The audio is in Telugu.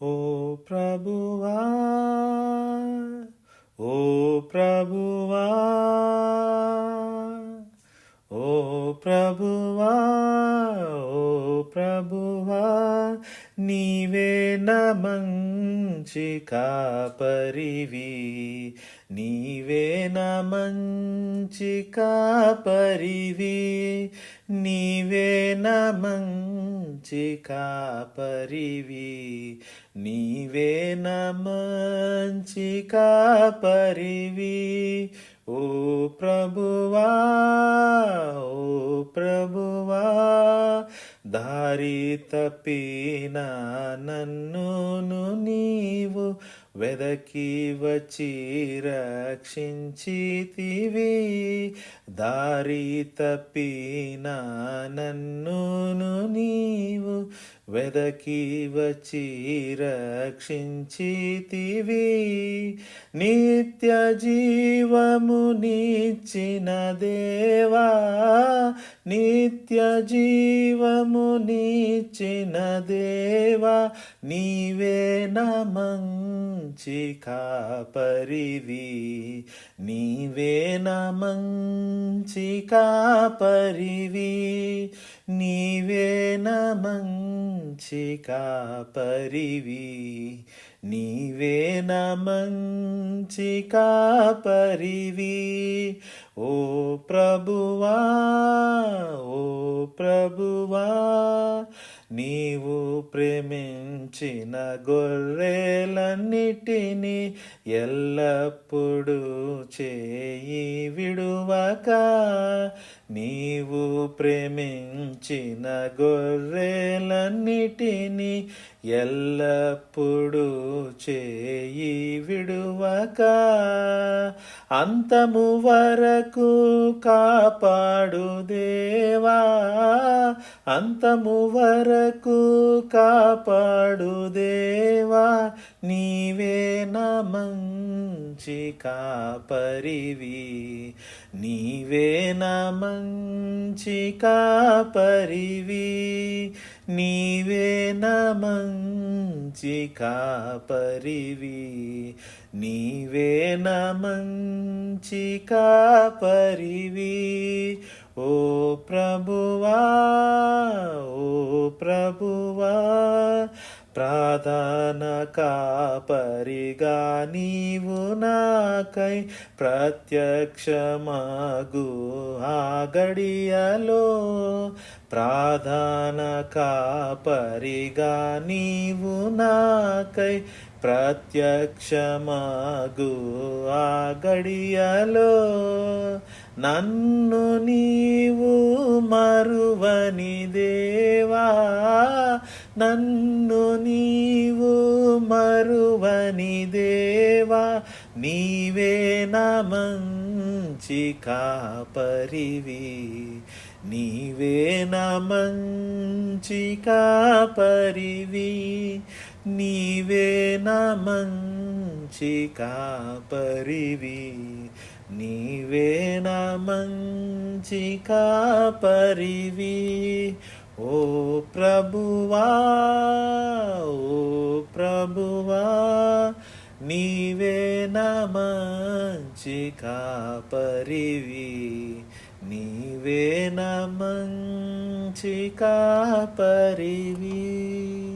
ఓ ప్రభువా ఓ ప్రభువా ఓ ప్రభువా ఓ ప్రభువా నీవే మంచి కాపరివి. నీవే మంచి కాపరివి. నీవే మంచి కాపరివి. నీవే మంచి కాపరివి. ఓ ప్రభువా ఓ ప్రభువా దారి తప్పిన నన్నును నీవు వెదకి వచ్చి రక్షించితివి. దారి తప్పిన నన్నును నీవు వెదకి వచ్చి రక్షించితివి. నిత్య జీవము నిచ్చిన దేవా నిత్య జీవము నీచిన దేవా నీవే నమంచి కాపరివి. నీవే నమంచి కాపరివి. నీవే నమంచి కాపరివి. నీవే నమంచి కాపరివి. ఓ ప్రభువా ప్రభువా నీవు ప్రేమించిన గొర్రెలన్నిటినీ ఎల్లప్పుడూ చేయి విడువక. నీవు ప్రేమించిన గొర్రెలన్నిటినీ ఎల్లప్పుడూ చేయి విడువక. అంతము వరకు కాపాడు దేవా. అంతము వరకు కాపాడు దేవా. నీవే మంచి కాపరివి. నీవే మంచి కాపరివి నీవే మంచి కాపరివి నీవే మంచి కాపరివి ఓ ప్రభువా ఓ ప్రభువా ప్రాధాన కాపరిగా నీవు నాకై ప్రత్యక్షమాగు ఆ గడియలో. ప్రాధాన కాపరిగా నీవు నాకై ప్రత్యక్షమాగు ఆ గడియలో. నన్ను నీవు మరువని దేవా నన్ను నీవు మరువని దేవా నీవే మంచి కాపరివి. నీవే మంచి కాపరివి. నీవే మంచి కాపరివి. నీవే మంచి కాపరివి. ఓ ప్రభువా ఓ ప్రభువా నీవే నమంచి కాపరివి. నీవే నమంచి కాపరివి.